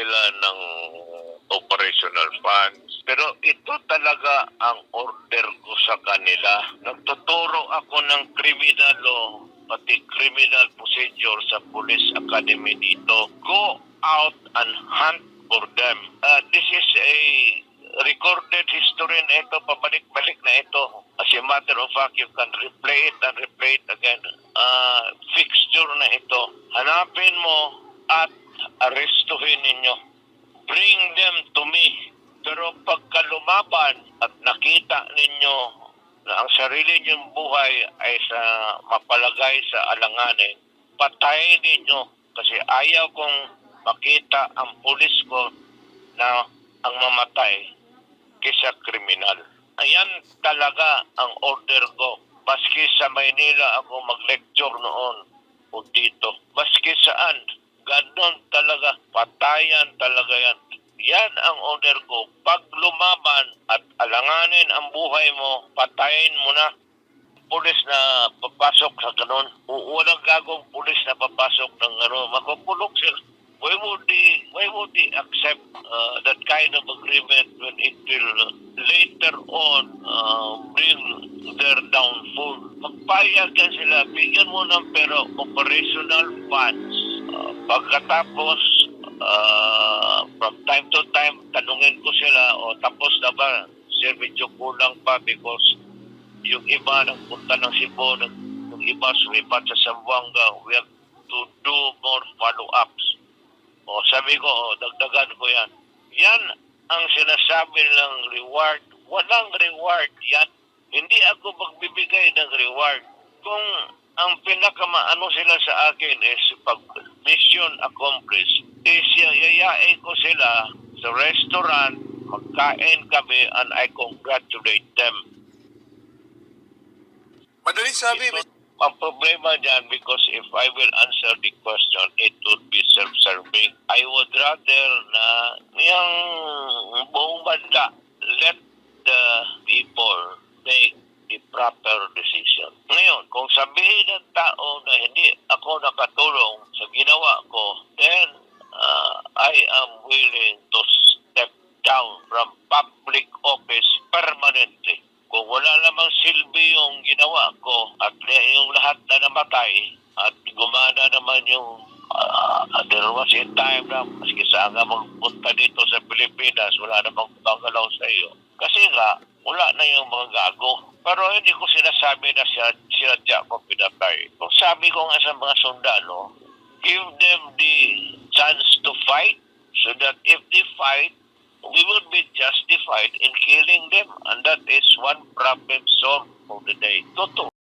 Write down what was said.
sila ng operational funds. Pero ito talaga ang order ko sa kanila. Nagtuturo ako ng criminal law, pati criminal procedure sa Police Academy dito. Go out and hunt for them. Uh, this is a recorded history na ito, pabalik-balik na ito. As a matter of fact, you can replay it and replay it again. Uh, fixture na ito. Hanapin mo at arestuhin ninyo. Bring them to me. Pero pagka lumaban at nakita ninyo na ang sarili ninyong buhay ay sa mapalagay sa alanganin, patayin ninyo kasi ayaw kong makita ang pulis ko na ang mamatay kaysa kriminal. Ayan talaga ang order ko. Maski sa Maynila ako mag-lecture noon o dito. Maski saan, ganon talaga. Patayan talaga yan. Yan ang order ko. Pag lumaban at alanganin ang buhay mo, patayin mo na pulis na papasok sa ganon. O walang gagong pulis na papasok ng ganon. Makukulong sila. Why would they, why would they accept uh, that kind of agreement when it will later on uh, bring their downfall? Magpayag yan sila. Bigyan mo ng pero operational funds. Pagkatapos, uh, from time to time, tanungin ko sila, o tapos na ba? Sir, medyo kulang pa because yung iba nagpunta ng Cebu, yung iba sumipat sa Zamboanga, we have to do more follow-ups. O sabi ko, o, dagdagan ko yan. Yan ang sinasabi ng reward. Walang reward yan. Hindi ako magbibigay ng reward. Kung ang pinakamaano sila sa akin is pag mission accomplished, is yayayain ko sila sa restaurant, magkain kami, and I congratulate them. Madaling sabi, Ito, ang problema dyan, because if I will answer the question, it would be self-serving. I would rather na yung buong banda, let the people make the proper decision. Ngayon, kung sabihin ng tao na hindi ako nakatulong sa ginawa ko, then uh, I am willing to step down from public office permanently. Kung wala namang silbi yung ginawa ko at yung lahat na namatay at gumana naman yung uh, there was a time na maski saan ka magpunta dito sa Pilipinas wala namang bangalaw sa iyo. Kasi nga wala na yung mga gago. Pero hindi ko sinasabi na siya sinadya ko pinatay. Kung sabi ko nga sa mga sundalo give them the chance to fight so that if they fight we would be justified in killing them and that is one problem solved for the day. Totoo